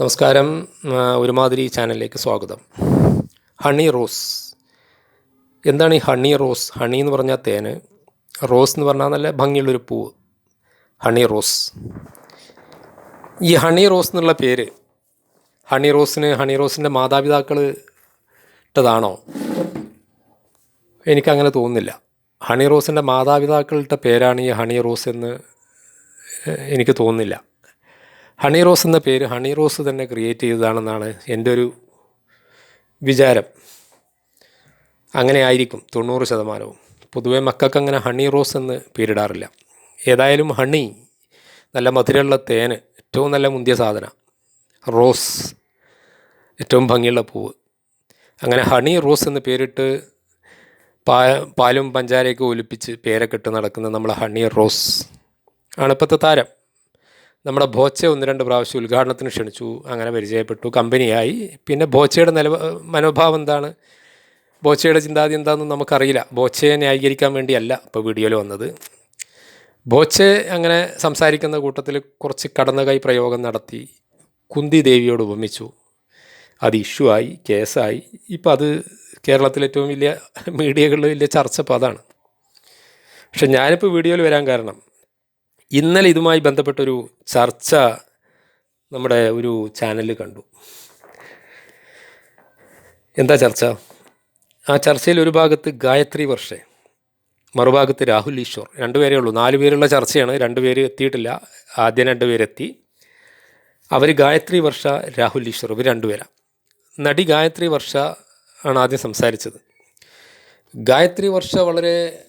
നമസ്കാരം. ഒരുമാതിരി ചാനലിലേക്ക് സ്വാഗതം. ഹണി റോസ്. എന്താണ് ഈ ഹണി റോസ്? ഹണി എന്ന് പറഞ്ഞാൽ തേന്. റോസ് എന്ന് പറഞ്ഞാൽ നല്ല ഭംഗിയുള്ളൊരു പൂവ്. ഹണി റോസ്. ഈ ഹണി റോസ് എന്നുള്ള പേര് ഹണി റോസിന് ഹണി റോസിന്റെ മാതാപിതാക്കൾ ഇട്ടതാണോ? എനിക്കങ്ങനെ തോന്നുന്നില്ല. ഹണി റോസിന്റെ മാതാപിതാക്കളിട്ട പേരാണ് ഈ ഹണി റോസ് എന്ന് എനിക്ക് തോന്നുന്നില്ല. ഹണി റോസ് എന്ന പേര് ഹണി റോസ് തന്നെ ക്രിയേറ്റ് ചെയ്തതാണെന്നാണ് എന്റെ ഒരു വിചാരം. അങ്ങനെ ആയിരിക്കും തൊണ്ണൂറ് ശതമാനവും. പൊതുവേ മക്കൾക്ക് അങ്ങനെ ഹണി റോസ് എന്ന് പേരിടാറില്ല. ഏതായാലും ഹണി നല്ല മധുരമുള്ള തേന് ഏറ്റവും നല്ല മുന്തിയ സാധന റോസ് ഏറ്റവും ഭംഗിയുള്ള പൂവ്. അങ്ങനെ ഹണി റോസ് എന്ന് പേരിട്ട് പാ പാലും പഞ്ചാരയൊക്കെ ഒലിപ്പിച്ച് പേരൊക്കെ ഇട്ട് നടക്കുന്ന നമ്മളെ ഹണി റോസ് ആണ് ഇപ്പോഴത്തെ താരം. നമ്മുടെ ബോച്ചെ ഒന്ന് രണ്ട് പ്രാവശ്യം ഉദ്ഘാടനത്തിന് ക്ഷണിച്ചു അങ്ങനെ പരിചയപ്പെട്ടു കമ്പനിയായി. പിന്നെ ബോച്ചയുടെ നില മനോഭാവം എന്താണ്? ബോച്ചയുടെ ചിന്താഗതി എന്താണെന്ന് നമുക്കറിയില്ല. ബോച്ചയെ ന്യായീകരിക്കാൻ വേണ്ടിയല്ല ഇപ്പോൾ വീഡിയോയിൽ വന്നത്. ബോച്ചെ അങ്ങനെ സംസാരിക്കുന്ന കൂട്ടത്തിൽ കുറച്ച് കടന്നകൈ പ്രയോഗം നടത്തി കുന്തി ദേവിയോട് ഉപമിച്ചു. അത് ഇഷ്യൂ ആയി കേസായി. ഇപ്പം അത് കേരളത്തിലെ ഏറ്റവും വലിയ മീഡിയകളിൽ വലിയ ചർച്ച ഇപ്പോൾ അതാണ്. പക്ഷെ ഞാനിപ്പോൾ വീഡിയോയിൽ വരാൻ കാരണം ഇന്നലെ ഇതുമായി ബന്ധപ്പെട്ടൊരു ചർച്ച നമ്മുടെ ഒരു ചാനലിൽ കണ്ടു. എന്താ ചർച്ച? ആ ചർച്ചയിൽ ഒരു ഭാഗത്ത് ഗായത്രി വർഷേ മറുഭാഗത്ത് രാഹുൽ ഈശ്വർ. രണ്ടുപേരേ ഉള്ളൂ. നാല് പേരുള്ള ചർച്ചയാണ്. രണ്ടുപേര് എത്തിയിട്ടില്ല. ആദ്യം രണ്ടുപേരെത്തി അവർ ഗായത്രി വർഷ രാഹുൽ ഈശ്വർ. ഇവർ രണ്ടുപേരാണ് നടി ഗായത്രി വർഷ ആണ് ആദ്യം സംസാരിച്ചത്. ഗായത്രി വർഷ വളരെ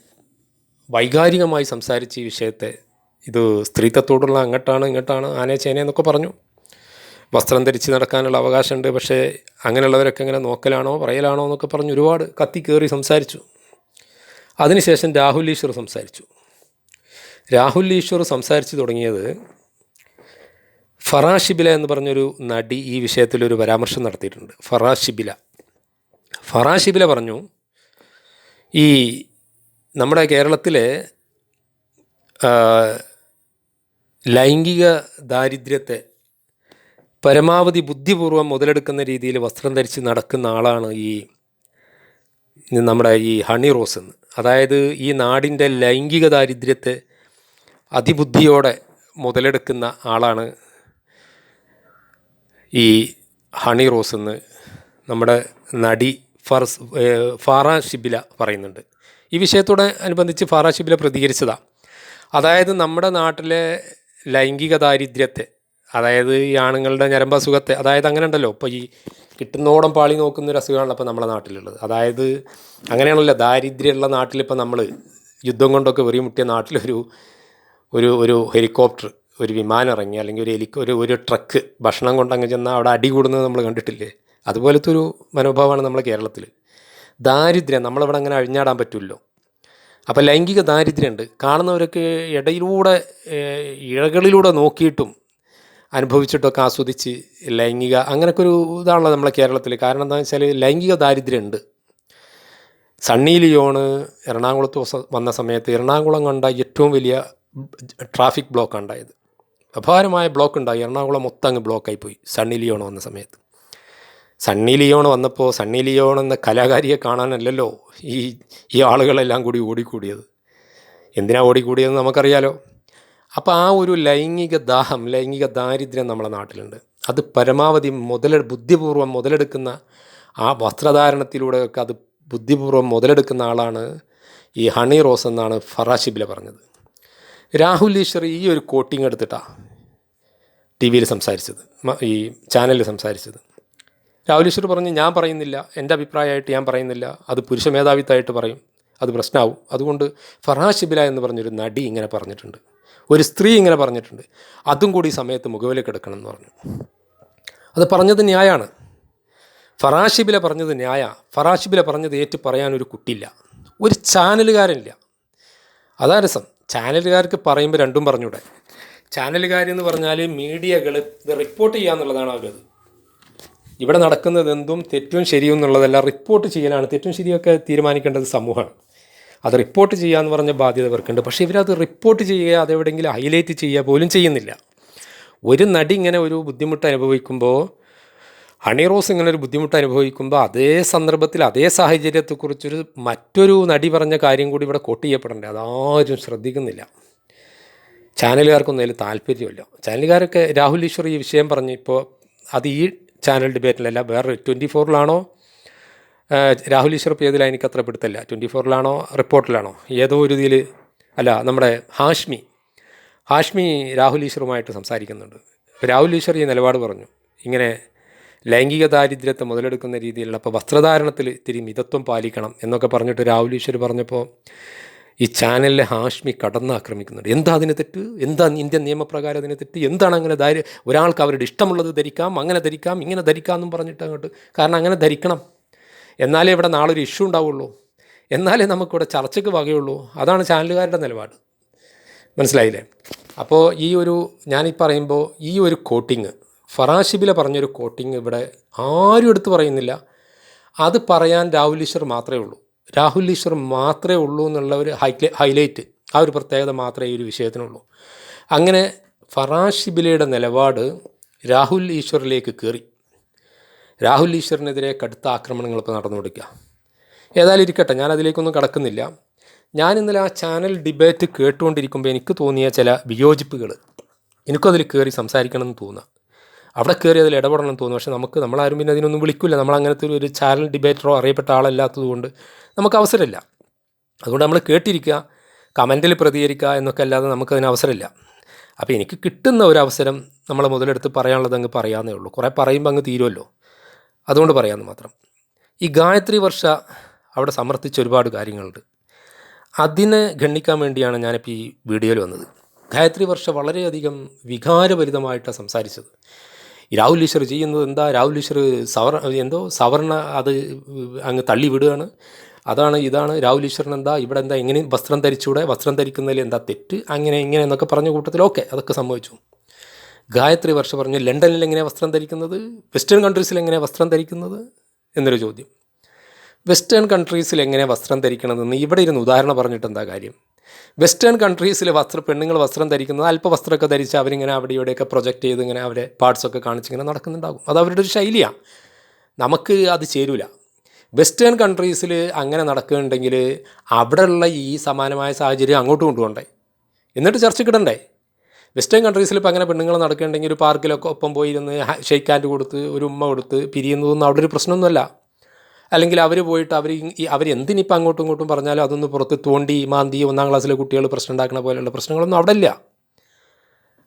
വൈകാരികമായി സംസാരിച്ച് ഈ വിഷയത്തെ ഇത് സ്ത്രീത്വത്തോടുള്ള അങ്ങോട്ടാണ് ഇങ്ങോട്ടാണ് ആനെ ചേന എന്നൊക്കെ പറഞ്ഞു. വസ്ത്രം ധരിച്ച് നടക്കാനുള്ള അവകാശമുണ്ട്. പക്ഷേ അങ്ങനെയുള്ളവരൊക്കെ ഇങ്ങനെ നോക്കലാണോ പറയലാണോ എന്നൊക്കെ പറഞ്ഞ് ഒരുപാട് കത്തി കയറി സംസാരിച്ചു. അതിനുശേഷം രാഹുൽ ഈശ്വർ സംസാരിച്ചു. രാഹുൽ ഈശ്വർ സംസാരിച്ചു തുടങ്ങിയത് ഫറാഷിബില എന്ന് പറഞ്ഞൊരു നടി ഈ വിഷയത്തിൽ ഒരു പരാമർശം നടത്തിയിട്ടുണ്ട്. ഫറാഷിബില ഫറാഷിബില പറഞ്ഞു ഈ നമ്മുടെ കേരളത്തിലെ ലൈംഗിക ദാരിദ്ര്യത്തെ പരമാവധി ബുദ്ധിപൂർവം മുതലെടുക്കുന്ന രീതിയിൽ വസ്ത്രം ധരിച്ച് നടക്കുന്ന ആളാണ് ഈ നമ്മുടെ ഈ ഹണി റോസ് എന്ന്. അതായത് ഈ നാടിന്റെ ലൈംഗിക ദാരിദ്ര്യത്തെ അതിബുദ്ധിയോടെ മുതലെടുക്കുന്ന ആളാണ് ഈ ഹണി റോസ് എന്ന് നമ്മുടെ നടി ഫർസ് ഫാറ ഷിബില പറയുന്നുണ്ട്. ഈ വിഷയത്തോടെ അനുബന്ധിച്ച് ഫാറ ഷിബില പ്രതികരിച്ചതാണ് അതായത് നമ്മുടെ നാട്ടിലെ ലൈംഗിക ദാരിദ്ര്യത്തെ അതായത് ഈ ആണുങ്ങളുടെ ഞരമ്പസുഖത്തെ അതായത് അങ്ങനെ ഉണ്ടല്ലോ ഇപ്പോൾ ഈ കിട്ടുന്നോടം പാളി നോക്കുന്ന ഒരു അസുഖമാണല്ലോ ഇപ്പോൾ നമ്മുടെ നാട്ടിലുള്ളത്. അതായത് അങ്ങനെയാണല്ലോ ദാരിദ്ര്യമുള്ള നാട്ടിലിപ്പോൾ നമ്മൾ യുദ്ധം കൊണ്ടൊക്കെ വെറിമുട്ടിയ നാട്ടിലൊരു ഒരു ഒരു ഹെലികോപ്റ്റർ ഒരു വിമാനം ഇറങ്ങി അല്ലെങ്കിൽ ഒരു ഹെലികോ ഒരു ഒരു ട്രക്ക് ഭക്ഷണം കൊണ്ട് അങ്ങ് ചെന്നാൽ അവിടെ അടി കൂടുന്നത് നമ്മൾ കണ്ടിട്ടില്ലേ? അതുപോലത്തെ ഒരു മനോഭാവമാണ് നമ്മുടെ കേരളത്തിൽ ദാരിദ്ര്യം നമ്മളിവിടെ അങ്ങനെ അഴിഞ്ഞാടാൻ പറ്റുമല്ലോ അപ്പോൾ ലൈംഗിക ദാരിദ്ര്യമുണ്ട്. കാണുന്നവരൊക്കെ ഇടയിലൂടെ ഇഴകളിലൂടെ നോക്കിയിട്ടും അനുഭവിച്ചിട്ടൊക്കെ ആസ്വദിച്ച് ലൈംഗിക അങ്ങനെയൊക്കെ ഒരു ഇതാണല്ലോ നമ്മളെ കേരളത്തിൽ. കാരണം എന്താണെന്ന് വെച്ചാൽ ലൈംഗിക ദാരിദ്ര്യമുണ്ട്. സണ്ണി ലിയോണ് എറണാകുളത്ത് വന്ന സമയത്ത് എറണാകുളം കണ്ട ഏറ്റവും വലിയ ട്രാഫിക് ബ്ലോക്ക് ഉണ്ടായത്. അപാരമായ ബ്ലോക്ക് ഉണ്ടായി. എറണാകുളം മൊത്തം അങ്ങ് ബ്ലോക്കായി പോയി സണ്ണി ലിയോണ് വന്ന സമയത്ത്. സണ്ണി ലിയോൺ വന്നപ്പോൾ സണ്ണി ലിയോൺ എന്ന കലാകാരിയെ കാണാനല്ലല്ലോ ഈ ഈ ആളുകളെല്ലാം കൂടി ഓടിക്കൂടിയത്. എന്തിനാ ഓടിക്കൂടിയതെന്ന് നമുക്കറിയാലോ. അപ്പോൾ ആ ഒരു ലൈംഗിക ദാഹം ലൈംഗിക ദാരിദ്ര്യം നമ്മുടെ നാട്ടിലുണ്ട്. അത് പരമാവധി മുതലെ ബുദ്ധിപൂർവം മുതലെടുക്കുന്ന ആ വസ്ത്രധാരണത്തിലൂടെയൊക്കെ അത് ബുദ്ധിപൂർവം മുതലെടുക്കുന്ന ആളാണ് ഈ ഹണി റോസ് എന്നാണ് ഫറാഷിബില പറഞ്ഞത്. രാഹുൽ ഈശ്വർ ഈ ഒരു കോട്ടിങ് എടുത്തിട്ടാണ് ടി വിയിൽ സംസാരിച്ചത് ഈ ചാനലിൽ സംസാരിച്ചത്. രാഹുൽ ഈശ്വർ പറഞ്ഞു ഞാൻ പറയുന്നില്ല. എന്റെ അഭിപ്രായമായിട്ട് ഞാൻ പറയുന്നില്ല. അത് പുരുഷ മേധാവിത്വമായിട്ട് പറയും. അത് പ്രശ്നമാവും അതുകൊണ്ട് ഫറാഷിബില എന്ന് പറഞ്ഞൊരു നടി ഇങ്ങനെ പറഞ്ഞിട്ടുണ്ട്. ഒരു സ്ത്രീ ഇങ്ങനെ പറഞ്ഞിട്ടുണ്ട്. അതും കൂടി ഈ സമയത്ത് മുഖവിലേക്ക് എടുക്കണം എന്ന് പറഞ്ഞു. അത് പറഞ്ഞത് ന്യായമാണ് ഫറാഷിബില പറഞ്ഞത് ന്യായ. ഫറാഷിബില പറഞ്ഞത് ഏറ്റു പറയാൻ ഒരു കുട്ടിയില്ല. ഒരു ചാനലുകാരനില്ല. അതാ രസം ചാനലുകാർക്ക് പറയുമ്പോൾ രണ്ടും പറഞ്ഞൂടെ. ചാനലുകാരെന്ന് പറഞ്ഞാൽ മീഡിയകൾ ഇത് റിപ്പോർട്ട് ചെയ്യുക എന്നുള്ളതാണ് അവരത്. ഇവിടെ നടക്കുന്നത് എന്തും തെറ്റും ശരിയും എന്നുള്ളതല്ല റിപ്പോർട്ട് ചെയ്യാനാണ് തെറ്റും ശരിയൊക്കെ തീരുമാനിക്കേണ്ടത് സമൂഹമാണ്. അത് റിപ്പോർട്ട് ചെയ്യാന്ന് പറഞ്ഞ ബാധ്യത ഇവർക്കുണ്ട്. പക്ഷേ ഇവരത് റിപ്പോർട്ട് ചെയ്യുക അതെവിടെയെങ്കിലും ഹൈലൈറ്റ് ചെയ്യുക പോലും ചെയ്യുന്നില്ല. ഒരു നടി ഇങ്ങനെ ഒരു ബുദ്ധിമുട്ട് അനുഭവിക്കുമ്പോൾ ഹണി റോസ് ഇങ്ങനെ ഒരു ബുദ്ധിമുട്ട് അനുഭവിക്കുമ്പോൾ അതേ സന്ദർഭത്തിൽ അതേ സാഹചര്യത്തെക്കുറിച്ചൊരു മറ്റൊരു നടി പറഞ്ഞ കാര്യം കൂടി ഇവിടെ കോട്ട് ചെയ്യപ്പെടണ്ടേ? അതാരും ശ്രദ്ധിക്കുന്നില്ല. ചാനലുകാർക്കൊന്നും അതിൽ താല്പര്യമില്ല. ചാനലുകാരൊക്കെ രാഹുൽ ഈശ്വർ ഈ വിഷയം പറഞ്ഞ് ഇപ്പോൾ അത് ഈ ചാനൽ ഡിബേറ്റിലല്ല വേറെ ട്വന്റി ഫോറിലാണോ? രാഹുൽ ഈശ്വർ ഏതിലാണ് എനിക്ക് അത്ര പിടുത്തല്ല ട്വന്റി ഫോറിലാണോ? റിപ്പോർട്ടിലാണോ? ഏതോ ഒരു ഇതിൽ അല്ല നമ്മുടെ ഹാഷ്മി. ഹാഷ്മി രാഹുൽ ഈശ്വറുമായിട്ട് സംസാരിക്കുന്നുണ്ട്. രാഹുൽ ഈശ്വർ ഈ നിലപാട് പറഞ്ഞു. ഇങ്ങനെ ലൈംഗിക ദാരിദ്ര്യത്തെ മുതലെടുക്കുന്ന രീതിയിലുള്ള അപ്പോൾ വസ്ത്രധാരണത്തിൽ ഇത്തിരി മിതത്വം പാലിക്കണം എന്നൊക്കെ പറഞ്ഞിട്ട് രാഹുൽ ഈശ്വർ പറഞ്ഞപ്പോൾ ഈ ചാനലിലെ ഹാഷ്മി കടന്നാക്രമിക്കുന്നുണ്ട്. എന്താ അതിന് തെറ്റ്? എന്താ ഇന്ത്യൻ നിയമപ്രകാരം അതിനെ തെറ്റ്? എന്താണ് അങ്ങനെ ധൈര്യ? ഒരാൾക്ക് അവരുടെ ഇഷ്ടമുള്ളത് ധരിക്കാം അങ്ങനെ ധരിക്കാം ഇങ്ങനെ ധരിക്കാം എന്നും പറഞ്ഞിട്ട് അങ്ങോട്ട് കാരണം അങ്ങനെ ധരിക്കണം. എന്നാലേ ഇവിടെ നാളൊരു ഇഷ്യൂ ഉണ്ടാവുള്ളൂ. എന്നാലേ നമുക്കിവിടെ ചർച്ചയ്ക്ക് വകയുള്ളൂ. അതാണ് ചാനലുകാരുടെ നിലപാട്. മനസ്സിലായില്ലേ? അപ്പോൾ ഈ ഒരു ഞാനീ പറയുമ്പോൾ ഈ ഒരു കോട്ടിങ് ഫറാഷിബിലെ പറഞ്ഞൊരു കോട്ടിങ് ഇവിടെ ആരും എടുത്ത് പറയുന്നില്ല. അത് പറയാൻ രാഹുൽ ഈശ്വർ മാത്രമേ ഉള്ളൂ. രാഹുൽ ഈശ്വർ മാത്രമേ ഉള്ളൂ എന്നുള്ള ഒരു ഹൈലൈ ഹൈലൈറ്റ് ആ ഒരു പ്രത്യേകത മാത്രമേ ഈ ഒരു വിഷയത്തിനുള്ളൂ. അങ്ങനെ ഫറാഷിബിലയുടെ നിലപാട് രാഹുൽ ഈശ്വറിലേക്ക് കയറി രാഹുൽ ഈശ്വറിനെതിരെ കടുത്ത ആക്രമണങ്ങൾ ഇപ്പോൾ നടന്നുകൊടുക്കുക ഏതായാലും ഇരിക്കട്ടെ ഞാൻ അതിലേക്കൊന്നും കടക്കുന്നില്ല. ഞാൻ ഇന്നലെ ആ ചാനൽ ഡിബേറ്റ് കേട്ടുകൊണ്ടിരിക്കുമ്പോൾ എനിക്ക് തോന്നിയ ചില വിയോജിപ്പുകൾ എനിക്കും അതിൽ കയറി സംസാരിക്കണം എന്ന് തോന്നുക. അവിടെ കയറി അതിൽ ഇടപെടണം തോന്നുന്നു. പക്ഷെ നമുക്ക് നമ്മളാരും പിന്നെ അതിനൊന്നും വിളിക്കില്ല നമ്മൾ അങ്ങനത്തെ ഒരു- ചാനൽ ഡിബേറ്ററോ അറിയപ്പെട്ട ആളല്ലാത്തതുകൊണ്ട് നമുക്ക് അവസരമില്ല. അതുകൊണ്ട് നമ്മൾ കേട്ടിരിക്കുക കമന്റിൽ പ്രതികരിക്കുക എന്നൊക്കെ അല്ലാതെ നമുക്കതിന് അവസരമില്ല. അപ്പോൾ എനിക്ക് കിട്ടുന്ന ഒരു അവസരം നമ്മൾ മുതലെടുത്ത് പറയാനുള്ളത് അങ്ങ് പറയാമെന്നേ ഉള്ളൂ. കുറേ പറയുമ്പോൾ അങ്ങ് തീരുമല്ലോ. അതുകൊണ്ട് പറയാമെന്ന് മാത്രം. ഈ ഗായത്രി വർഷ അവിടെ സമർത്ഥിച്ച ഒരുപാട് കാര്യങ്ങളുണ്ട്. അതിനെ ഗണ്ണിക്കാൻ വേണ്ടിയാണ് ഞാനിപ്പോൾ ഈ വീഡിയോയിൽ വന്നത്. ഗായത്രി വർഷ വളരെയധികം വികാരഭരിതമായിട്ടാണ് സംസാരിച്ചത്. ഈ രാഹുൽ ഈശ്വർ ചെയ്യുന്നത് എന്താ? രാഹുൽ ഈശ്വർ സവർ എന്തോ സവർണ അത് അങ്ങ് തള്ളി വിടുകയാണ്. അതാണ് ഇതാണ് രാഹുൽ ഈശ്വരൻ എന്താ? ഇവിടെ എന്താ എങ്ങനെ വസ്ത്രം ധരിച്ചൂടെ? വസ്ത്രം ധരിക്കുന്നതിൽ എന്താ തെറ്റ്? അങ്ങനെ ഇങ്ങനെ എന്നൊക്കെ പറഞ്ഞ കൂട്ടത്തിൽ ഓക്കെ അതൊക്കെ സംഭവിച്ചു. ഗായത്രി വർഷ പറഞ്ഞു ലണ്ടനിൽ എങ്ങനെ വസ്ത്രം ധരിക്കുന്നത്? വെസ്റ്റേൺ കൺട്രീസിൽ എങ്ങനെ വസ്ത്രം ധരിക്കുന്നത്? എന്നൊരു ചോദ്യം. വെസ്റ്റേൺ കൺട്രീസിൽ എങ്ങനെ വസ്ത്രം ധരിക്കണമെന്ന്? ഇവിടെ ഇരുന്ന് ഉദാഹരണം പറഞ്ഞിട്ട് എന്താ കാര്യം? വെസ്റ്റേൺ കൺട്രീസിലെ വസ്ത്ര പെണ്ണുങ്ങൾ വസ്ത്രം ധരിക്കുന്നത് അല്പ വസ്ത്രമൊക്കെ ധരിച്ച് അവരിങ്ങനെ അവിടെ ഇവിടെയൊക്കെ പ്രൊജക്റ്റ് ചെയ്ത് ഇങ്ങനെ അവരെ പാർട്സൊക്കെ കാണിച്ച് ഇങ്ങനെ നടക്കുന്നുണ്ടാകും. അത് അവരുടെ ഒരു ശൈലിയാണ്. നമുക്ക് അത് ചേരൂല. വെസ്റ്റേൺ കൺട്രീസിൽ അങ്ങനെ നടക്കുന്നുണ്ടെങ്കിൽ അവിടെയുള്ള ഈ സമാനമായ സാഹചര്യം അങ്ങോട്ട് കൊണ്ടുപോകണ്ടേ? എന്നിട്ട് ചർച്ച കിടണ്ടേ വെസ്റ്റേൺ കൺട്രീസിൽ ഇപ്പോൾ അങ്ങനെ പെണ്ണുങ്ങൾ നടക്കുന്നുണ്ടെങ്കിൽ ഒരു പാർക്കിലൊക്കെ ഒപ്പം പോയിരുന്ന് ഷെയ്ക്ക് ഹാൻഡ് കൊടുത്ത് ഒരു ഉമ്മ കൊടുത്ത് പിരിയുന്നതൊന്നും അവിടെ ഒരു പ്രശ്നമൊന്നുമല്ല. അല്ലെങ്കിൽ അവർ പോയിട്ട് അവർ അവർ എന്തിനിപ്പോൾ അങ്ങോട്ടും ഇങ്ങോട്ടും പറഞ്ഞാലും അതൊന്ന് പുറത്ത് തോണ്ടി മാന്തി ഒന്നാം ക്ലാസ്സിലെ കുട്ടികൾ പ്രശ്നം ഉണ്ടാക്കുന്ന പോലെയുള്ള പ്രശ്നങ്ങളൊന്നും അവിടെ ഇല്ല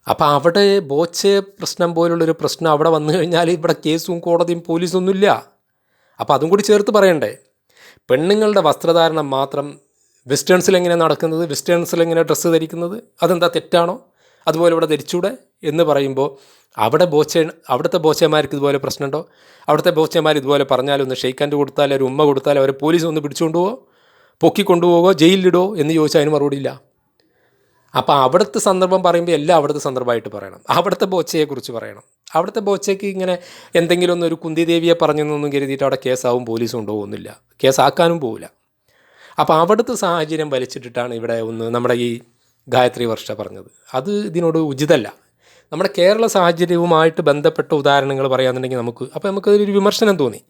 അപ്പോൾ അവിടെ ബോച്ച് പ്രശ്നം പോലുള്ളൊരു പ്രശ്നം അവിടെ വന്നു കഴിഞ്ഞാൽ ഇവിടെ കേസും കോടതിയും പോലീസും ഒന്നുമില്ല അപ്പോൾ അതും കൂടി ചേർത്ത് പറയണ്ടേ? പെണ്ണുങ്ങളുടെ വസ്ത്രധാരണം മാത്രം വെസ്റ്റേൺസിൽ എങ്ങനെ നടക്കുന്നത്? വെസ്റ്റേൺസിൽ എങ്ങനെ ഡ്രസ്സ് ധരിക്കുന്നത്? അതെന്താ തെറ്റാണോ? അതുപോലെ ഇവിടെ ധരിച്ചൂടെ എന്ന് പറയുമ്പോൾ അവിടെ ബോച്ച അവിടുത്തെ ബോച്ചമാർക്ക് ഇതുപോലെ പ്രശ്നമുണ്ടോ? അവിടുത്തെ ബോച്ചമാർ ഇതുപോലെ പറഞ്ഞാലും ഒന്ന് ഷെയ്ക്കാൻഡ് കൊടുത്താൽ ഒരു ഉമ്മ കൊടുത്താൽ അവരെ പോലീസ് ഒന്ന് പിടിച്ചുകൊണ്ട് പൊക്കി കൊണ്ടുപോകോ ജയിലിലിടോ? എന്ന് ചോദിച്ചാൽ അതിന് മറുപടിയില്ല അപ്പോൾ അവിടുത്തെ സന്ദർഭം പറയുമ്പോൾ എല്ലാം അവിടുത്തെ സന്ദർഭമായിട്ട് പറയണം. അവിടുത്തെ ബോച്ചയെക്കുറിച്ച് പറയണം. അവിടുത്തെ ബോച്ചയ്ക്ക് ഇങ്ങനെ എന്തെങ്കിലും ഒന്ന് ഒരു കുന്തിദേവിയെ പറഞ്ഞെന്നൊന്നും കരുതിയിട്ട് അവിടെ കേസാവും പോലീസ് കൊണ്ടുപോകുന്നില്ല കേസാക്കാനും പോവില്ല. അപ്പോൾ അവിടുത്തെ സാഹചര്യം വലിച്ചിട്ടിട്ടാണ് ഇവിടെ ഒന്ന് നമ്മുടെ ഈ ഗായത്രി വർഷ പറഞ്ഞത്. അത് ഇതിനോട് ഉചിതല്ല. നമ്മുടെ കേരള സാഹചര്യവുമായിട്ട് ബന്ധപ്പെട്ട ഉദാഹരണങ്ങൾ പറയാന്നുണ്ടെങ്കിൽ നമുക്ക് അപ്പോൾ നമുക്കതൊരു വിമർശനം തോന്നി.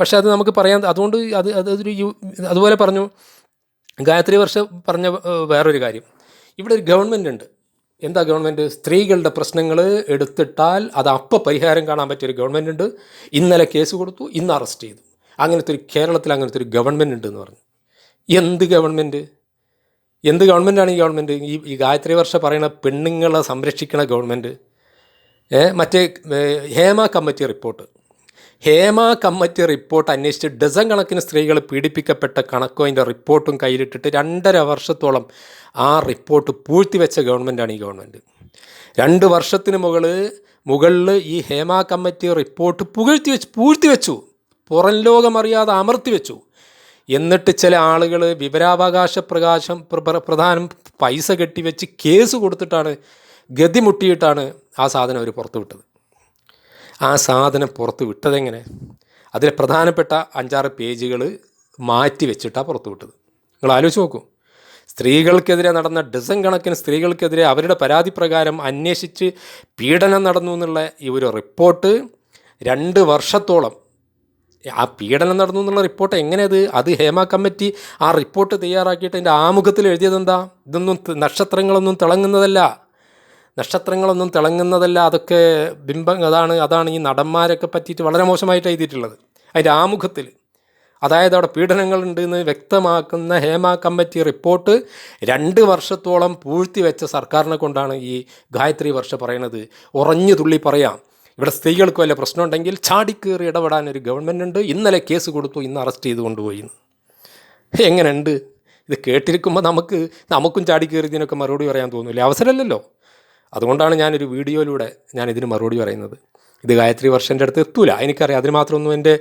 പക്ഷേ അത് നമുക്ക് പറയാൻ അതുകൊണ്ട് അത് അതൊരു അതുപോലെ പറഞ്ഞു. ഗായത്രി വർഷ പറഞ്ഞ വേറൊരു കാര്യം. ഇവിടെ ഒരു ഗവൺമെന്റ് ഉണ്ട്. എന്താ ഗവൺമെന്റ് സ്ത്രീകളുടെ പ്രശ്നങ്ങൾ എടുത്തിട്ടാൽ അത് അപ്പം പരിഹാരം കാണാൻ പറ്റിയൊരു ഗവൺമെന്റ് ഉണ്ട്. ഇന്നലെ കേസ് കൊടുത്തു ഇന്ന് അറസ്റ്റ് ചെയ്തു. അങ്ങനത്തെ ഒരു കേരളത്തിൽ അങ്ങനത്തെ ഒരു ഗവൺമെന്റ് ഉണ്ട് എന്ന് പറഞ്ഞു. എന്ത് ഗവൺമെന്റ് എന്ത് ഗവൺമെന്റാണ് ഈ ഗവൺമെന്റ്? ഈ ഈ ഗായത്രി വർഷ പറയുന്ന പെണ്ണുങ്ങളെ സംരക്ഷിക്കണ ഗവൺമെന്റ്. മറ്റേ Hema committee report. Hema committee report അന്വേഷിച്ച് ഡസൻ കണക്കിന് സ്ത്രീകൾ പീഡിപ്പിക്കപ്പെട്ട കണക്കും അതിന്റെ റിപ്പോർട്ടും കയ്യിലിട്ടിട്ട് രണ്ടര വർഷത്തോളം ആ റിപ്പോർട്ട് പൂഴ്ത്തിവെച്ച ഗവൺമെന്റാണ് ഈ ഗവൺമെന്റ്. രണ്ട് വർഷത്തിന് മുകളിൽ മുകളിൽ ഈ ഹേമ കമ്മിറ്റി റിപ്പോർട്ട് പുകഴ്ത്തി വെച്ച് പൂഴ്ത്തി വെച്ചു പുറം ലോകമറിയാതെ അമർത്തി വെച്ചു എന്നിട്ട് ചില ആളുകൾ വിവരാവകാശ പ്രകാശം പ്ര- പ്ര- പ്രധാനം പൈസ കെട്ടിവെച്ച് കേസ് കൊടുത്തിട്ടാണ് ഗതിമുട്ടിയിട്ടാണ് ആ സാധനം അവർ പുറത്തു വിട്ടത്. ആ സാധനം പുറത്ത് വിട്ടതെങ്ങനെ? അതിലെ പ്രധാനപ്പെട്ട അഞ്ചാറ് പേജുകൾ മാറ്റി വെച്ചിട്ടാണ് പുറത്തു വിട്ടത്. നിങ്ങൾ ആലോചിച്ച് നോക്കൂ. സ്ത്രീകൾക്കെതിരെ നടന്ന ഡസൻ കണക്കിന് സ്ത്രീകൾക്കെതിരെ അവരുടെ പരാതി പ്രകാരം അന്വേഷിച്ച് പീഡനം നടന്നു എന്നുള്ള ഈ ഒരു റിപ്പോർട്ട് രണ്ട് വർഷത്തോളം ആ പീഡനം നടന്നു എന്നുള്ള റിപ്പോർട്ട് എങ്ങനെ അത്? ഹേമ കമ്മിറ്റി ആ റിപ്പോർട്ട് തയ്യാറാക്കിയിട്ട് അതിന്റെ ആമുഖത്തിൽ എഴുതിയത് എന്താ? ഇതൊന്നും നക്ഷത്രങ്ങളൊന്നും തിളങ്ങുന്നതല്ല. നക്ഷത്രങ്ങളൊന്നും തിളങ്ങുന്നതല്ല. അതൊക്കെ ബിംബം അതാണ് അതാണ് ഈ നടന്മാരൊക്കെ പറ്റിയിട്ട് വളരെ മോശമായിട്ട് എഴുതിയിട്ടുള്ളത്. അതിന്റെ ആമുഖത്തിൽ. അതായത് അവിടെ പീഡനങ്ങളുണ്ട് എന്ന് വ്യക്തമാക്കുന്ന ഹേമ കമ്മിറ്റി റിപ്പോർട്ട് രണ്ട് വർഷത്തോളം പൂഴ്ത്തി വെച്ച സർക്കാരിനെ കൊണ്ടാണ് ഈ ഗായത്രി വർഷ പറയണത് ഉറഞ്ഞു തുള്ളി പറയാം. ഇവിടെ സ്ത്രീകൾക്ക് വല്ല പ്രശ്നമുണ്ടെങ്കിൽ ചാടിക്കേറി ഇടപെടാൻ ഒരു ഗവൺമെന്റ് ഉണ്ട് ഇന്നലെ കേസ് കൊടുത്തു ഇന്ന് അറസ്റ്റ് ചെയ്ത് കൊണ്ടുപോയി. എങ്ങനെയുണ്ട്? ഇത് കേട്ടിരിക്കുമ്പോൾ നമുക്ക് നമുക്കും ചാടിക്കേറിയതിനൊക്കെ മറുപടി പറയാൻ തോന്നില്ല? അവസരമല്ലല്ലോ. അതുകൊണ്ടാണ് ഞാനൊരു വീഡിയോയിലൂടെ ഞാൻ ഇതിന് മറുപടി പറയുന്നത്. ഇത് ഗായത്രി വർഷന്റെ അടുത്ത് എത്തൂല. എനിക്കറിയാം അതിന് മാത്രമൊന്നും എന്റെ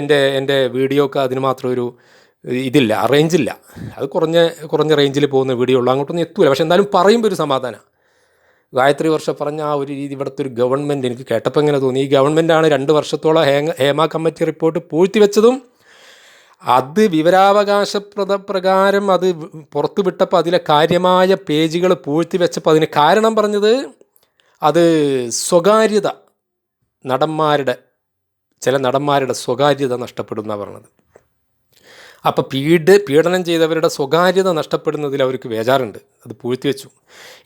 എന്റെ എന്റെ വീഡിയോക്ക് അതിന് മാത്രം ഒരു ഇതില്ല റേഞ്ചില്ല അത് കുറഞ്ഞ കുറഞ്ഞ റേഞ്ചിൽ പോകുന്ന വീഡിയോ ഉള്ളൂ. അങ്ങോട്ടൊന്നും എത്തൂല. പക്ഷേ എന്തായാലും പറയുമ്പോൾ ഒരു സമാധാനം. ഗായത്രി വർഷം പറഞ്ഞ ആ ഒരു രീതി ഇവിടുത്തെ ഒരു ഗവൺമെന്റ് എനിക്ക് കേട്ടപ്പോൾ എങ്ങനെ തോന്നി. ഈ ഗവൺമെന്റാണ് രണ്ട് വർഷത്തോളം ഹേമ ഹേമ കമ്മിറ്റി റിപ്പോർട്ട് പൂഴ്ത്തി വെച്ചതും അത് വിവരാവകാശപ്രദ പ്രകാരം അത് പുറത്തു വിട്ടപ്പോൾ അതിലെ കാര്യമായ പേജുകൾ പൂഴ്ത്തി വെച്ചപ്പോൾ അതിന് കാരണം പറഞ്ഞത് അത് സ്വകാര്യത നടന്മാരുടെ ചില നടന്മാരുടെ സ്വകാര്യത നഷ്ടപ്പെടുന്ന പറഞ്ഞത്. അപ്പോൾ പീഡ് പീഡനം ചെയ്തവരുടെ സ്വകാര്യത നഷ്ടപ്പെടുന്നതിൽ അവർക്ക് വേജാറുണ്ട്. അത് പൂഴ്ത്തി വെച്ചു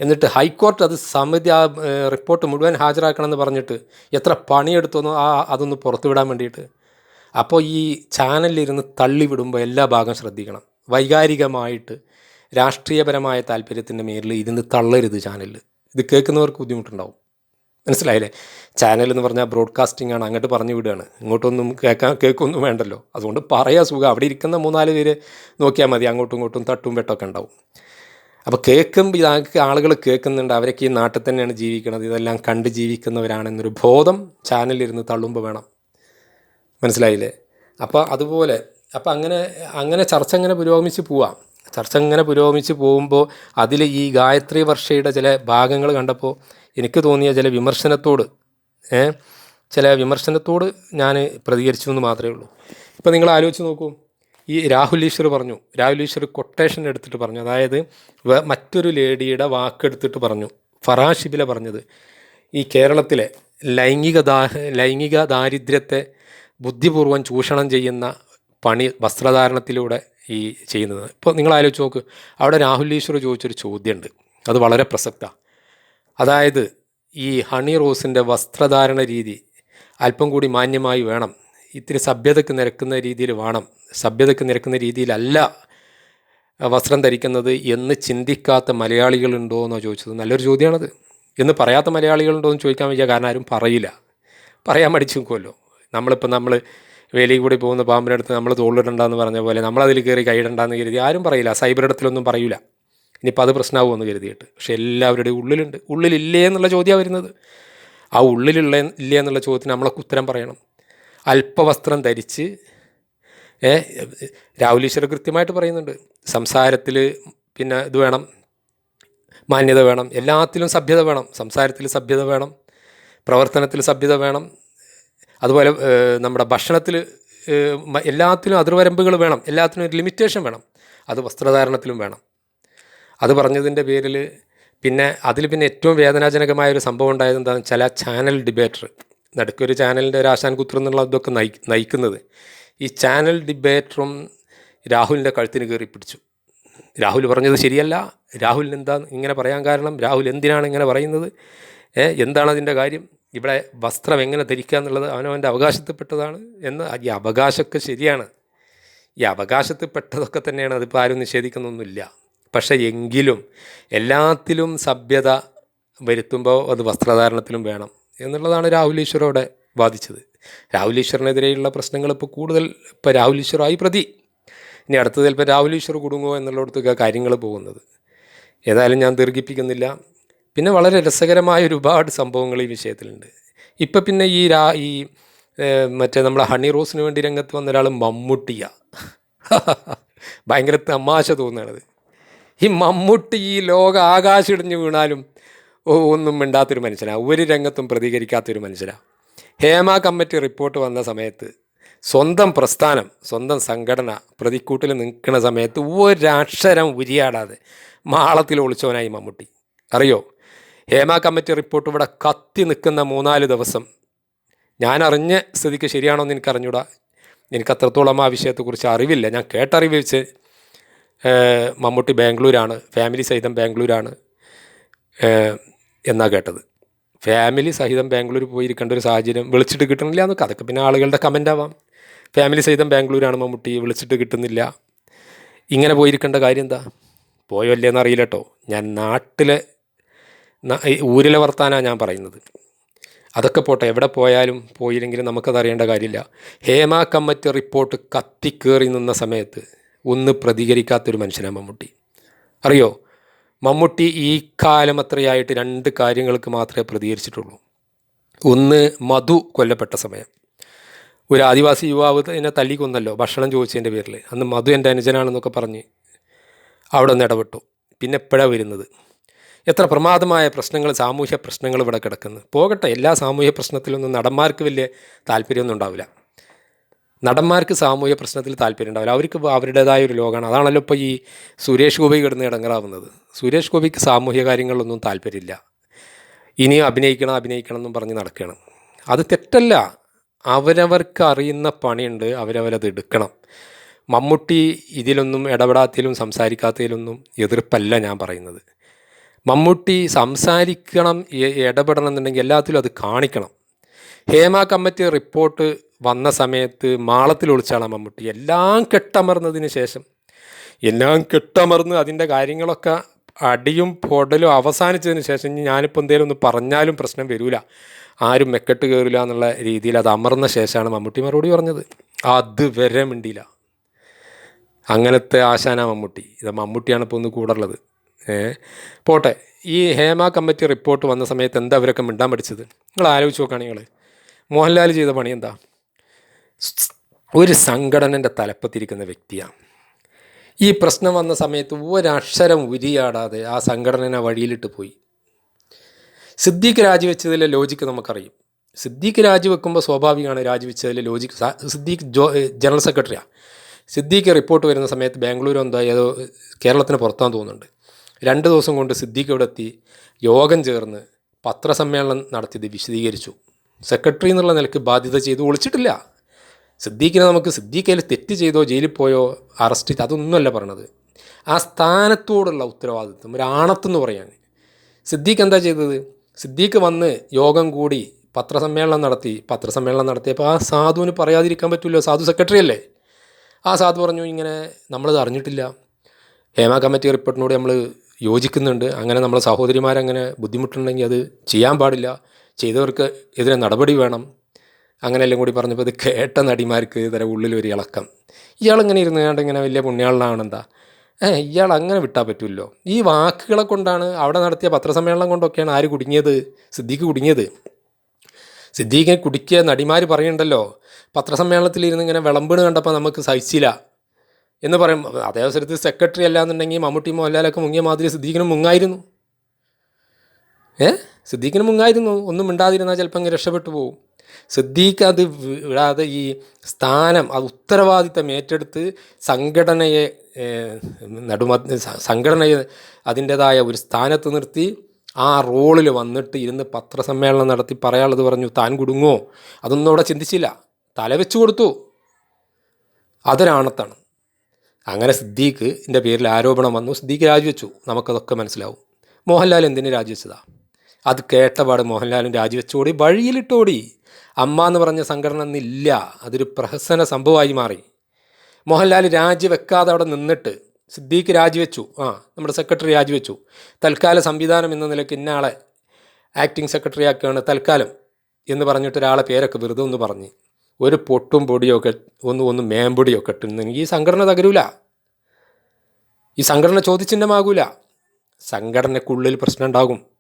എന്നിട്ട് ഹൈക്കോർട്ട് അത് സമിതി ആ റിപ്പോർട്ട് മുഴുവൻ ഹാജരാക്കണമെന്ന് പറഞ്ഞിട്ട് എത്ര പണിയെടുത്തോന്നോ ആ അതൊന്ന് പുറത്തുവിടാൻ വേണ്ടിയിട്ട്. അപ്പോൾ ഈ ചാനലിലിരുന്ന് തള്ളിവിടുമ്പോൾ എല്ലാ ഭാഗം ശ്രദ്ധിക്കണം. വൈകാരികമായിട്ട് രാഷ്ട്രീയപരമായ താല്പര്യത്തിന്റെ മേലിൽ ഇരുന്ന് തള്ളരുത് ചാനലിൽ ഇത് കേൾക്കുന്നവർക്ക് ബുദ്ധിമുട്ടുണ്ടാവും. മനസ്സിലായില്ലേ? ചാനൽ എന്ന് പറഞ്ഞാൽ ബ്രോഡ്കാസ്റ്റിംഗ് ആണ്. അങ്ങോട്ട് പറഞ്ഞു വിടുകയാണ്. ഇങ്ങോട്ടൊന്നും കേൾക്കാൻ കേൾക്കൊന്നും വേണ്ടല്ലോ. അതുകൊണ്ട് പറയാ സുഖം. അവിടെ ഇരിക്കുന്ന മൂന്നാൽ പേര് നോക്കിയാൽ മതി. അങ്ങോട്ടും ഇങ്ങോട്ടും തട്ടും വെട്ടൊക്കെ ഉണ്ടാവും. അപ്പോൾ കേൾക്കുമ്പോൾ ഇതൊക്കെ ആളുകൾ കേൾക്കുന്നുണ്ട്. അവരൊക്കെ ഈ നാട്ടിൽ തന്നെയാണ് ജീവിക്കുന്നത്. ഇതെല്ലാം കണ്ട് ജീവിക്കുന്നവരാണെന്നൊരു ബോധം ചാനലിരുന്ന് തള്ളുമ്പോൾ വേണം. മനസ്സിലായില്ലേ? അപ്പോൾ അതുപോലെ അപ്പോൾ അങ്ങനെ അങ്ങനെ ചർച്ച അങ്ങനെ പുരോഗമിച്ച് പോവാം. ചർച്ച അങ്ങനെ പുരോഗമിച്ച് പോകുമ്പോൾ അതിൽ ഈ ഗായത്രി വർഷയുടെ ചില ഭാഗങ്ങൾ കണ്ടപ്പോൾ എനിക്ക് തോന്നിയ ചില വിമർശനത്തോട് ചില വിമർശനത്തോട് ഞാൻ പ്രതികരിച്ചു എന്ന് മാത്രമേ ഉള്ളൂ. ഇപ്പോൾ നിങ്ങൾ ആലോചിച്ച് നോക്കൂ. ഈ രാഹുൽ ഈശ്വർ പറഞ്ഞു രാഹുൽ ഈശ്വർ കൊട്ടേഷൻ എടുത്തിട്ട് പറഞ്ഞു. അതായത് മറ്റൊരു ലേഡിയുടെ വാക്കെടുത്തിട്ട് പറഞ്ഞു. ഫറാഷിബില പറഞ്ഞത് ഈ കേരളത്തിലെ ലൈംഗിക ദാ ലൈംഗിക ദാരിദ്ര്യത്തെ ബുദ്ധിപൂർവം ചൂഷണം ചെയ്യുന്ന പണി വസ്ത്രധാരണത്തിലൂടെ ഈ ചെയ്യുന്നത്. ഇപ്പോൾ നിങ്ങൾ ആലോചിച്ച് നോക്ക്. അവിടെ രാഹുൽ ഈശ്വർ ചോദിച്ചൊരു ചോദ്യമുണ്ട്. അത് വളരെ പ്രസക്തമാണ് അതായത് ഈ ഹണി റോസിന്റെ വസ്ത്രധാരണ രീതി അല്പം കൂടി മാന്യമായി വേണം. ഇത്തിരി സഭ്യതയ്ക്ക് നിരക്കുന്ന രീതിയിൽ വേണം. സഭ്യതയ്ക്ക് നിരക്കുന്ന രീതിയിലല്ല വസ്ത്രം ധരിക്കുന്നത് എന്ന് ചിന്തിക്കാത്ത മലയാളികളുണ്ടോ എന്നോ ചോദിച്ചത്. നല്ലൊരു ചോദ്യമാണത്. എന്ന് പറയാത്ത മലയാളികളുണ്ടോ എന്ന് ചോദിക്കാൻ വയ്യ. കാരണം ആരും പറയില്ല. പറയാൻ മടിച്ചു നിൽക്കുമല്ലോ നമ്മളിപ്പോൾ നമ്മൾ വേലി കൂടി പോകുന്ന പാമ്പിനടുത്ത് നമ്മൾ തോളിടണ്ടെന്ന് പറഞ്ഞ പോലെ നമ്മളതിൽ കയറി കൈയിടണ്ടെന്ന് കരുതി ആരും പറയില്ല. സൈബർ ഇടത്തിലൊന്നും പറയൂല. ഇനിയിപ്പോൾ അത് പ്രശ്നമാകുമെന്ന് കരുതിയിട്ട്. പക്ഷെ എല്ലാവരുടെയും ഉള്ളിലുണ്ട്. ഉള്ളിലില്ലേ എന്നുള്ള ചോദ്യമാണ് വരുന്നത്. ആ ഉള്ളിലുള്ള ഇല്ല എന്നുള്ള ചോദ്യത്തിന് നമ്മളൊക്കെ ഉത്തരം പറയണം. അല്പവസ്ത്രം ധരിച്ച് ഏ രാഹുലീശ്വർ കൃത്യമായിട്ട് പറയുന്നുണ്ട്. സംസാരത്തിൽ പിന്നെ ഇത് വേണം മാന്യത വേണം എല്ലാത്തിലും സഭ്യത വേണം. സംസാരത്തിൽ സഭ്യത വേണം പ്രവർത്തനത്തിൽ സഭ്യത വേണം. അതുപോലെ നമ്മുടെ ഭക്ഷണത്തിൽ എല്ലാത്തിനും അതിർവരമ്പുകൾ വേണം. എല്ലാത്തിനും ഒരു ലിമിറ്റേഷൻ വേണം. അത് വസ്ത്രധാരണത്തിലും വേണം. അത് പറഞ്ഞതിന്റെ പേരിൽ പിന്നെ അതിൽ പിന്നെ ഏറ്റവും വേദനാജനകമായ ഒരു സംഭവം ഉണ്ടായത് എന്താണെന്ന് വെച്ചാൽ ആ ചാനൽ ഡിബേറ്റർ നടുക്കൊരു ചാനലിന്റെ ഒരു ആശാൻ കുത്ര എന്നുള്ള ഇതൊക്കെ നയി നയിക്കുന്നത്. ഈ ചാനൽ ഡിബേറ്ററും രാഹുലിന്റെ കഴുത്തിന് കയറി പിടിച്ചു. രാഹുൽ പറഞ്ഞത് ശരിയല്ല. രാഹുലിന് എന്താ ഇങ്ങനെ പറയാൻ കാരണം? രാഹുൽ എന്തിനാണ് ഇങ്ങനെ പറയുന്നത്? എന്താണ് അതിന്റെ കാര്യം? ഇവിടെ വസ്ത്രം എങ്ങനെ ധരിക്കുക എന്നുള്ളത് അവനവന്റെ അവകാശത്തിൽപ്പെട്ടതാണ് എന്ന് ഈ അവകാശമൊക്കെ ശരിയാണ്. ഈ അവകാശത്തിൽപ്പെട്ടതൊക്കെ തന്നെയാണ് അതിപ്പോൾ ആരും നിഷേധിക്കുന്നൊന്നുമില്ല. പക്ഷേ എങ്കിലും എല്ലാത്തിലും സഭ്യത വരുത്തുമ്പോൾ അത് വസ്ത്രധാരണത്തിലും വേണം എന്നുള്ളതാണ് രാഹുൽ ഈശ്വറോടെ വാദിച്ചത്. രാഹുൽ പ്രശ്നങ്ങൾ ഇപ്പോൾ കൂടുതൽ ഇപ്പോൾ രാഹുൽ ഈശ്വറായി പ്രതി. ഇനി അടുത്തത് ചിലപ്പോൾ രാഹുൽ ഈശ്വർ കുടുങ്ങുമോ എന്നുള്ളിടത്തൊക്കെ കാര്യങ്ങൾ പോകുന്നത്. ഏതായാലും ഞാൻ ദീർഘിപ്പിക്കുന്നില്ല. പിന്നെ വളരെ രസകരമായ ഒരുപാട് സംഭവങ്ങൾ ഈ വിഷയത്തിലുണ്ട്. ഇപ്പം പിന്നെ ഈ രാ ഈ മറ്റേ നമ്മളെ ഹണി റോസിന് വേണ്ടി രംഗത്ത് വന്ന ഒരാൾ മമ്മൂട്ടിയ. ഭയങ്കര തമാശ തോന്നുകയാണത്. ഈ മമ്മൂട്ടി ഈ ലോക ആകാശം ഇടിഞ്ഞു വീണാലും ഒന്നും മിണ്ടാത്തൊരു മനുഷ്യനാണ് ഒരു രംഗത്തും പ്രതികരിക്കാത്തൊരു മനുഷ്യനാണ് ഹേമ കമ്മിറ്റി റിപ്പോർട്ട് വന്ന സമയത്ത് സ്വന്തം പ്രസ്ഥാനം സ്വന്തം സംഘടന പ്രതിക്കൂട്ടിൽ നിൽക്കുന്ന സമയത്ത് ഒരക്ഷരം ഉരിയാടാതെ മാളത്തിൽ ഒളിച്ചവനായി മമ്മൂട്ടി. അറിയോ? ഹേമ കമ്മിറ്റി റിപ്പോർട്ട് ഇവിടെ കത്തി നിൽക്കുന്ന മൂന്നാൽ ദിവസം. ഞാൻ അറിഞ്ഞ സ്ഥിതിക്ക് ശരിയാണോ എന്ന് എനിക്കറിഞ്ഞൂടാ. എനിക്ക് അത്രത്തോളം ആ വിഷയത്തെക്കുറിച്ച് അറിവില്ല. ഞാൻ കേട്ടറിവ് വെച്ച് മമ്മൂട്ടി ബാംഗ്ലൂരാണ്. ഫാമിലി സഹിതം ബാംഗ്ലൂരാണ് എന്നാണ് എന്നാ കേട്ടത്. ഫാമിലി സഹിതം ബാംഗ്ലൂർ പോയിരിക്കേണ്ട ഒരു സാഹചര്യം വിളിച്ചിട്ട് കിട്ടണില്ല എന്നൊക്കെ. അതൊക്കെ പിന്നെ ആളുകളുടെ കമന്റ് ആവാം. ഫാമിലി സഹിതം ബാംഗ്ലൂരാണ് മമ്മൂട്ടി വിളിച്ചിട്ട് കിട്ടുന്നില്ല. ഇങ്ങനെ പോയിരിക്കേണ്ട കാര്യം എന്താ? പോയോ അല്ലേന്ന് അറിയില്ല കേട്ടോ ഞാൻ നാട്ടിലെ ഊരിലെ വർത്താനാണ് ഞാൻ പറയുന്നത്. അതൊക്കെ പോട്ടെ എവിടെ പോയാലും പോയില്ലെങ്കിലും നമുക്കത് അറിയേണ്ട കാര്യമില്ല. ഹേമ കമ്മറ്റി റിപ്പോർട്ട് കത്തിക്കേറി നിന്ന സമയത്ത് ഒന്ന് പ്രതികരിക്കാത്തൊരു മനുഷ്യനാണ് മമ്മൂട്ടി. അറിയോ? മമ്മൂട്ടി ഈ കാലം അത്രയായിട്ട് രണ്ട് കാര്യങ്ങൾക്ക് മാത്രമേ പ്രതികരിച്ചിട്ടുള്ളൂ. ഒന്ന് മധു കൊല്ലപ്പെട്ട സമയം. ഒരു ആദിവാസി യുവാവ് എന്നെ തല്ലിക്കൊന്നല്ലോ ഭക്ഷണം ചോദിച്ചതിന്റെ പേരിൽ അന്ന് മധു എന്റെ അനുജനാണെന്നൊക്കെ പറഞ്ഞ് അവിടെ ഒന്ന് ഇടപെട്ടു. പിന്നെ എപ്പോഴാണ് വരുന്നത്? എത്ര പ്രമാദമായ പ്രശ്നങ്ങൾ സാമൂഹ്യ പ്രശ്നങ്ങൾ ഇവിടെ കിടക്കുന്നു. പോകട്ടെ എല്ലാ സാമൂഹ്യ പ്രശ്നത്തിലൊന്നും നടന്മാർക്ക് വലിയ താല്പര്യമൊന്നും ഉണ്ടാവില്ല. നടന്മാർക്ക് സാമൂഹ്യ പ്രശ്നത്തിൽ താല്പര്യം ഉണ്ടാവില്ല അവർക്ക് അവരുടേതായ ഒരു ലോകമാണ്. അതാണല്ലോ ഇപ്പോൾ ഈ സുരേഷ് ഗോപി കിടന്ന് ഇടങ്ങറാവുന്നത്. സുരേഷ് ഗോപിക്ക് സാമൂഹ്യ കാര്യങ്ങളിലൊന്നും താല്പര്യമില്ല. ഇനിയും അഭിനയിക്കണം അഭിനയിക്കണം എന്നും പറഞ്ഞ് നടക്കുകയാണ് അത് തെറ്റല്ല. അവരവർക്ക് അറിയുന്ന പണിയുണ്ട്. അവരവരത് എടുക്കണം. മമ്മൂട്ടി ഇതിലൊന്നും ഇടപെടാത്തതിലും സംസാരിക്കാത്തതിലൊന്നും എതിർപ്പല്ല ഞാൻ പറയുന്നത്. മമ്മൂട്ടി സംസാരിക്കണം ഇടപെടണം എന്നുണ്ടെങ്കിൽ എല്ലാത്തിലും അത് കാണിക്കണം. ഹേമ കമ്മിറ്റി റിപ്പോർട്ട് വന്ന സമയത്ത് മാളത്തിൽ ഒളിച്ചാണ് മമ്മൂട്ടി. എല്ലാം കെട്ടമർന്നതിന് ശേഷം. എല്ലാം കെട്ടമർന്ന് അതിന്റെ കാര്യങ്ങളൊക്കെ അടിയും പൊടലും അവസാനിച്ചതിന് ശേഷം ഞാനിപ്പോൾ എന്തെങ്കിലും ഒന്ന് പറഞ്ഞാലും പ്രശ്നം വരില്ല ആരും മെക്കെട്ട് കയറില്ല എന്നുള്ള രീതിയിൽ അത് അമർന്ന ശേഷമാണ് മമ്മൂട്ടി മറുപടി പറഞ്ഞത്. അത് വരെ മിണ്ടിയില്ല. അങ്ങനത്തെ ആശാന മമ്മൂട്ടി. ഇത് മമ്മൂട്ടിയാണ് ഇപ്പോൾ ഒന്ന് കൂടുള്ളത് പോട്ടെ. ഈ ഹേമ കമ്മിറ്റി റിപ്പോർട്ട് വന്ന സമയത്ത് എന്താ അവരൊക്കെ മിണ്ടാൻ പഠിച്ചത്? നിങ്ങൾ ആലോചിച്ച് നോക്കുകയാണെങ്കിൽ നിങ്ങൾ മോഹൻലാൽ ചെയ്ത പണി എന്താ? ഒരു സംഘടനന്റെ തലപ്പത്തിരിക്കുന്ന വ്യക്തിയാണ് ഈ പ്രശ്നം വന്ന സമയത്ത് ഒരക്ഷരം ഉരിയാടാതെ ആ സംഘടന വഴിയിലിട്ട് പോയി. സിദ്ദീഖ് രാജിവെച്ചതിലെ ലോജിക്ക് നമുക്കറിയും. സിദ്ദീഖ് രാജിവെക്കുമ്പോൾ സ്വാഭാവികമാണ് രാജിവെച്ചതിലെ ലോജിക്ക്. സിദ്ദീഖ് ജോ ജനറൽ സെക്രട്ടറിയാണ് സിദ്ദീഖ് റിപ്പോർട്ട് വരുന്ന സമയത്ത് ബാംഗ്ലൂർ എന്തോ ഏതോ കേരളത്തിന് പുറത്താൻ തോന്നുന്നുണ്ട്. രണ്ട് ദിവസം കൊണ്ട് സിദ്ദീഖ് ഇവിടെ എത്തി യോഗം ചേർന്ന് പത്രസമ്മേളനം നടത്തിയത് വിശദീകരിച്ചു. സെക്രട്ടറി എന്നുള്ള നിലയ്ക്ക് ബാധ്യത ചെയ്ത് ഒളിച്ചിട്ടില്ല. സിദ്ദീഖിനെ നമുക്ക് സിദ്ദീഖയിൽ തെറ്റ് ചെയ്തോ ജയിലിൽ പോയോ അറസ്റ്റ് ചെയ്ത് അതൊന്നുമല്ല പറയണത്. ആ സ്ഥാനത്തോടുള്ള ഉത്തരവാദിത്വം ഒരു ആണത്തെന്ന് പറയാൻ. സിദ്ദീഖ് എന്താ ചെയ്തത്? സിദ്ദീഖ് വന്ന് യോഗം കൂടി പത്രസമ്മേളനം നടത്തി. പത്രസമ്മേളനം നടത്തിയപ്പോൾ ആ സാധുവിന് പറയാതിരിക്കാൻ പറ്റില്ലോ സാധു സെക്രട്ടറി അല്ലേ? ആ സാധു പറഞ്ഞു ഇങ്ങനെ നമ്മളത് അറിഞ്ഞിട്ടില്ല. ഹേമ കമ്മിറ്റി റിപ്പോർട്ടിനോട് നമ്മൾ യോജിക്കുന്നുണ്ട്. അങ്ങനെ നമ്മളെ സഹോദരിമാരങ്ങനെ ബുദ്ധിമുട്ടുണ്ടെങ്കിൽ അത് ചെയ്യാൻ പാടില്ല. ചെയ്തവർക്ക് എതിരെ നടപടി വേണം. അങ്ങനെയെല്ലാം കൂടി പറഞ്ഞപ്പോൾ ഇത് കേട്ട നടിമാർക്ക് ഇതര ഉള്ളിൽ ഒരു ഇളക്കം. ഇയാളിങ്ങനെ ഇരുന്ന് കണ്ട് ഇങ്ങനെ വലിയ പുണ്യാളനാണെന്താ? ഏ ഇയാൾ അങ്ങനെ വിട്ടാൽ പറ്റുമല്ലോ ഈ വാക്കുകളെ കൊണ്ടാണ് അവിടെ നടത്തിയ പത്രസമ്മേളനം കൊണ്ടൊക്കെയാണ് ആര് കുടുങ്ങിയത്? സിദ്ദീഖ് കുടുങ്ങിയത്. സിദ്ദീഖിനെ കുടിക്കുക നടിമാർ പറയുന്നുണ്ടല്ലോ പത്രസമ്മേളനത്തിൽ ഇരുന്ന് ഇങ്ങനെ വിളമ്പിണ് കണ്ടപ്പോൾ നമുക്ക് സഹിച്ചില്ല എന്ന് പറയും. അതേ അവസരത്തിൽ സെക്രട്ടറി അല്ലാന്നുണ്ടെങ്കിൽ മമ്മൂട്ടി മോഹൻലാലൊക്കെ മുങ്ങിയ മാതിരി സിദ്ദീഖിനും മുങ്ങായിരുന്നു. ഏ? സിദ്ദീഖിന് മുങ്ങായിരുന്നു. ഒന്നും മിണ്ടാതിരുന്നാൽ ചിലപ്പോൾ അങ്ങ് രക്ഷപ്പെട്ടു പോകും സിദ്ദീഖ് അത് വിടാതെ ഈ സ്ഥാനം അത് ഉത്തരവാദിത്തം ഏറ്റെടുത്ത് സംഘടനയെ നടുമ സംഘടനയെ അതിന്റെതായ ഒരു സ്ഥാനത്ത് നിർത്തി ആ റോളിൽ വന്നിട്ട് ഇരുന്ന് പത്രസമ്മേളനം നടത്തി പറയാനുള്ളത് പറഞ്ഞു താൻ കുടുങ്ങോ? അതൊന്നും അവിടെ ചിന്തിച്ചില്ല. തല വെച്ചു കൊടുത്തു. അതൊരാണത്താണ് അങ്ങനെ സിദ്ദീഖിന്റെ പേരിൽ ആരോപണം വന്നു. സിദ്ദീഖ് രാജിവെച്ചു. നമുക്കതൊക്കെ മനസ്സിലാവും. മോഹൻലാൽ എന്തിനു രാജിവെച്ചതാ? അത് കേട്ടപാട് മോഹൻലാലും രാജിവെച്ചോടി വഴിയിലിട്ടോടി. അമ്മ എന്ന് പറഞ്ഞ സംഘടന ഇന്നില്ല അതൊരു പ്രഹസന സംഭവമായി മാറി. മോഹൻലാൽ രാജിവെക്കാതെ അവിടെ നിന്നിട്ട് സിദ്ദീഖ് രാജിവെച്ചു. ആ നമ്മുടെ സെക്രട്ടറി രാജിവെച്ചു. തൽക്കാല സംവിധാനം എന്ന നിലയ്ക്ക് ഇന്നയാളെ ആക്ടിങ് സെക്രട്ടറി ആക്കുകയാണ് തൽക്കാലം എന്ന് പറഞ്ഞിട്ട് ഒരാളെ പേരൊക്കെ വെറുതെ ഒന്ന് പറഞ്ഞ് ഒരു പൊട്ടും പൊടിയൊക്കെ ഒന്ന് ഒന്ന് മേമ്പൊടിയൊക്കെ ഇട്ടുന്നെങ്കിൽ ഈ സംഘടന തകരൂല. ഈ സംഘടന ചോദ്യചിഹ്നമാകൂല സംഘടനക്കുള്ളിൽ പ്രശ്നം ഉണ്ടാകും.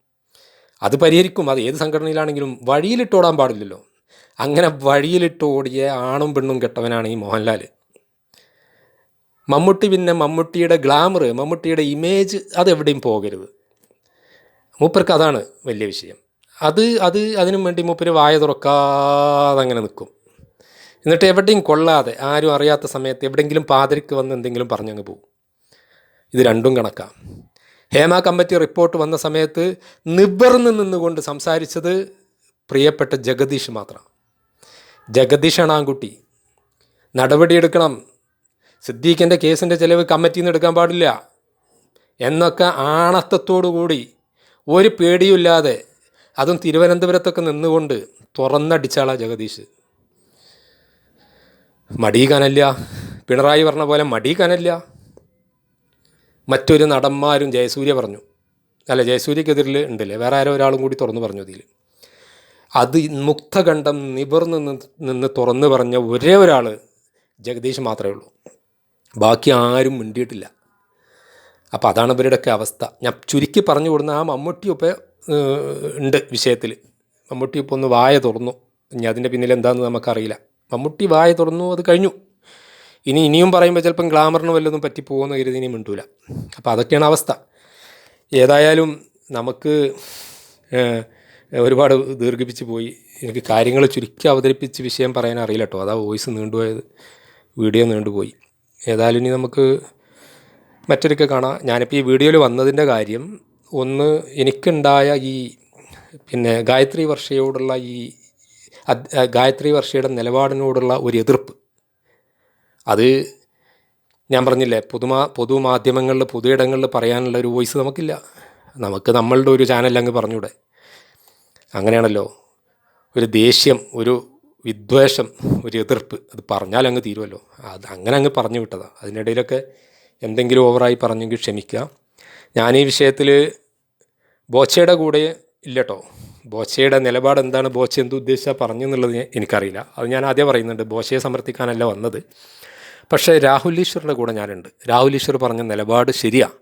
അത് പരിഹരിക്കും. അത് ഏത് സംഘടനയിലാണെങ്കിലും വഴിയിലിട്ടോടാൻ പാടില്ലല്ലോ. അങ്ങനെ വഴിയിലിട്ട് ഓടിയ ആണും പെണ്ണും കെട്ടവനാണ് ഈ മോഹൻലാൽ മമ്മൂട്ടി പിന്നെ മമ്മൂട്ടിയുടെ ഗ്ലാമർ മമ്മൂട്ടിയുടെ ഇമേജ് അതെവിടെയും പോകരുത്. മൂപ്പർക്ക് അതാണ് വലിയ വിഷയം. അത് അത് അതിനും വേണ്ടി മൂപ്പര് വായ തുറക്കാതെ അങ്ങനെ നിൽക്കും എന്നിട്ട് എവിടെയും കൊള്ളാതെ ആരും അറിയാത്ത സമയത്ത് എവിടെയെങ്കിലും പാതിരിക്ക് വന്ന് എന്തെങ്കിലും പറഞ്ഞങ്ങ് പോകും ഇത് രണ്ടും കണക്കാം. ഹേമ കമ്മിറ്റി റിപ്പോർട്ട് വന്ന സമയത്ത് നിവർന്ന് നിന്നുകൊണ്ട് സംസാരിച്ചത് പ്രിയപ്പെട്ട ജഗദീഷ് മാത്രമാണ് ജഗദീഷാണ് ആൺകുട്ടി. നടപടിയെടുക്കണം. സിദ്ദീഖിന്റെ കേസിന്റെ ചിലവ് കമ്മിറ്റിയിൽ നിന്ന് എടുക്കാൻ പാടില്ല. എന്നൊക്കെ ആണത്തത്തോടു കൂടി ഒരു പേടിയുമില്ലാതെ അതും തിരുവനന്തപുരത്തൊക്കെ നിന്നുകൊണ്ട് തുറന്നടിച്ചാളാ ജഗദീഷ്. മടി കനല്ല പിണറായി പറഞ്ഞ പോലെ മടി കനല്ല മറ്റൊരു നടന്മാരും ജയസൂര്യ പറഞ്ഞു. അല്ല ജയസൂര്യക്കെതിരിൽ ഉണ്ടല്ലേ? വേറെ ആരോ ഒരാളും കൂടി തുറന്നു പറഞ്ഞു അതിൽ അത് മുക്തഖണ്ഡം നിവർന്ന് നിന്ന് തുറന്നു പറഞ്ഞ ഒരേ ഒരാൾ ജഗദീഷ് മാത്രമേ ഉള്ളൂ. ബാക്കി ആരും മിണ്ടിയിട്ടില്ല. അപ്പോൾ അതാണ് ഇവരുടെയൊക്കെ അവസ്ഥ. ഞാൻ ചുരുക്കി പറഞ്ഞു കൊടുക്കുന്ന ആ മമ്മൂട്ടിയൊക്കെ ഉണ്ട് വിഷയത്തിൽ മമ്മൂട്ടി ഇപ്പോൾ ഒന്ന് വായ തുറന്നു. ഇനി അതിന്റെ പിന്നിൽ എന്താണെന്ന് നമുക്കറിയില്ല. മമ്മൂട്ടി വായ തുറന്നു അത് കഴിഞ്ഞു. ഇനി ഇനിയും പറയുമ്പോൾ ചിലപ്പം ഗ്ലാമറിന് വല്ലതും പറ്റിപ്പോകുമെന്ന് കരുതി ഇനി മിണ്ടൂല. അപ്പോൾ അതൊക്കെയാണ് അവസ്ഥ. ഏതായാലും നമുക്ക് ഒരുപാട് ദീർഘിപ്പിച്ച് പോയി. എനിക്ക് കാര്യങ്ങൾ ചുരുക്കി അവതരിപ്പിച്ച് വിഷയം പറയാൻ അറിയില്ല കേട്ടോ. അതാ വോയിസ് നീണ്ടുപോയത്. വീഡിയോ നീണ്ടുപോയി. ഏതായാലും ഇനി നമുക്ക് മറ്റൊരിക്കൽ കാണാം. ഞാനിപ്പോൾ ഈ വീഡിയോയിൽ വന്നതിന്റെ കാര്യം ഒന്ന് എനിക്കുണ്ടായ ഈ പിന്നെ ഗായത്രി വർഷയോടുള്ള ഈ ഗായത്രി വർഷയുടെ നിലപാടിനോടുള്ള ഒരു എതിർപ്പ്. അത് ഞാൻ പറഞ്ഞില്ലേ പൊതുമാ പൊതുമാധ്യമങ്ങളിൽ പൊതുയിടങ്ങളിൽ പറയാനുള്ള ഒരു വോയിസ് നമുക്കില്ല. നമുക്ക് നമ്മളുടെ ഒരു ചാനൽ അങ്ങ് പറഞ്ഞൂടെ. അങ്ങനെയാണല്ലോ ഒരു ദേഷ്യം ഒരു വിദ്വേഷം ഒരു എതിർപ്പ് അത് പറഞ്ഞാൽ അങ്ങ് തീരുമല്ലോ അത് അങ്ങനെ അങ്ങ് പറഞ്ഞു വിട്ടതാണ് അതിനിടയിലൊക്കെ എന്തെങ്കിലും ഓവറായി പറഞ്ഞെങ്കിൽ ക്ഷമിക്കുക. ഞാൻ ഈ വിഷയത്തിൽ ബോച്ചയുടെ കൂടെ ഇല്ല കേട്ടോ ബോച്ചയുടെ നിലപാട് എന്താണ്? ബോച്ച എന്ത് ഉദ്ദേശിച്ചാൽ പറഞ്ഞു എന്നുള്ളത് എനിക്കറിയില്ല. അത് ഞാൻ ആദ്യം പറയുന്നുണ്ട്. ബോച്ചയെ സമർത്ഥിക്കാനല്ല വന്നത്. പക്ഷേ രാഹുൽ ഈശ്വറിന്റെ കൂടെ ഞാനുണ്ട്. രാഹുൽ ഈശ്വർ പറഞ്ഞ നിലപാട് ശരിയാണ്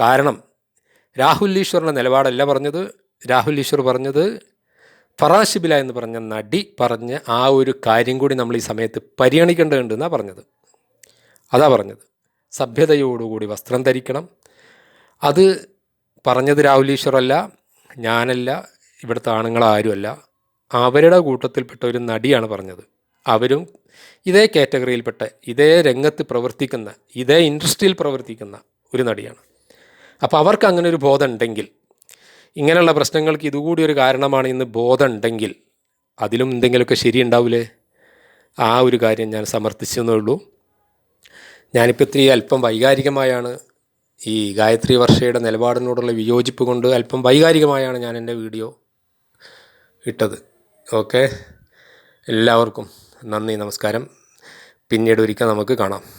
കാരണം രാഹുൽ ഈശ്വറിന്റെ നിലപാടല്ല പറഞ്ഞത്. രാഹുൽ ഈശ്വർ പറഞ്ഞത് ഫറാഷിബില എന്ന് പറഞ്ഞ നടി പറഞ്ഞ ആ ഒരു കാര്യം കൂടി നമ്മൾ ഈ സമയത്ത് പരിഗണിക്കേണ്ടതുണ്ട് എന്നാണ് പറഞ്ഞത്. അതാ പറഞ്ഞത്. സഭ്യതയോടുകൂടി വസ്ത്രം ധരിക്കണം. അത് പറഞ്ഞത് രാഹുൽ ഈശ്വറല്ല ഞാനല്ല ഇവിടുത്തെ ആണുങ്ങളാരുമല്ല. അവരുടെ കൂട്ടത്തിൽപ്പെട്ട ഒരു നടിയാണ് പറഞ്ഞത്. അവരും ഇതേ കാറ്റഗറിയിൽപ്പെട്ട ഇതേ രംഗത്ത് പ്രവർത്തിക്കുന്ന ഇതേ ഇൻഡസ്ട്രിയിൽ പ്രവർത്തിക്കുന്ന ഒരു നടിയാണ്. അപ്പോൾ അവർക്ക് അങ്ങനെ ഒരു ബോധം ഉണ്ടെങ്കിൽ ഇങ്ങനെയുള്ള പ്രശ്നങ്ങൾക്ക് ഇതുകൂടി ഒരു കാരണമാണ് ഇന്ന് ബോധം ഉണ്ടെങ്കിൽ അതിലും എന്തെങ്കിലുമൊക്കെ ശരിയുണ്ടാവില്ലേ ആ ഒരു കാര്യം ഞാൻ സമർത്ഥിച്ചെന്നേ ഉള്ളൂ. ഞാനിപ്പോൾ ഇത്തിരി അല്പം വൈകാരികമായാണ് ഈ ഗായത്രി വർഷയുടെ നിലപാടിനോടുള്ള വിയോജിപ്പ് കൊണ്ട് അല്പം വൈകാരികമായാണ് ഞാൻ എന്റെ വീഡിയോ ഇട്ടത്. ഓക്കെ? എല്ലാവർക്കും നന്ദി നമസ്കാരം. പിന്നീട് ഒരിക്കൽ നമുക്ക് കാണാം.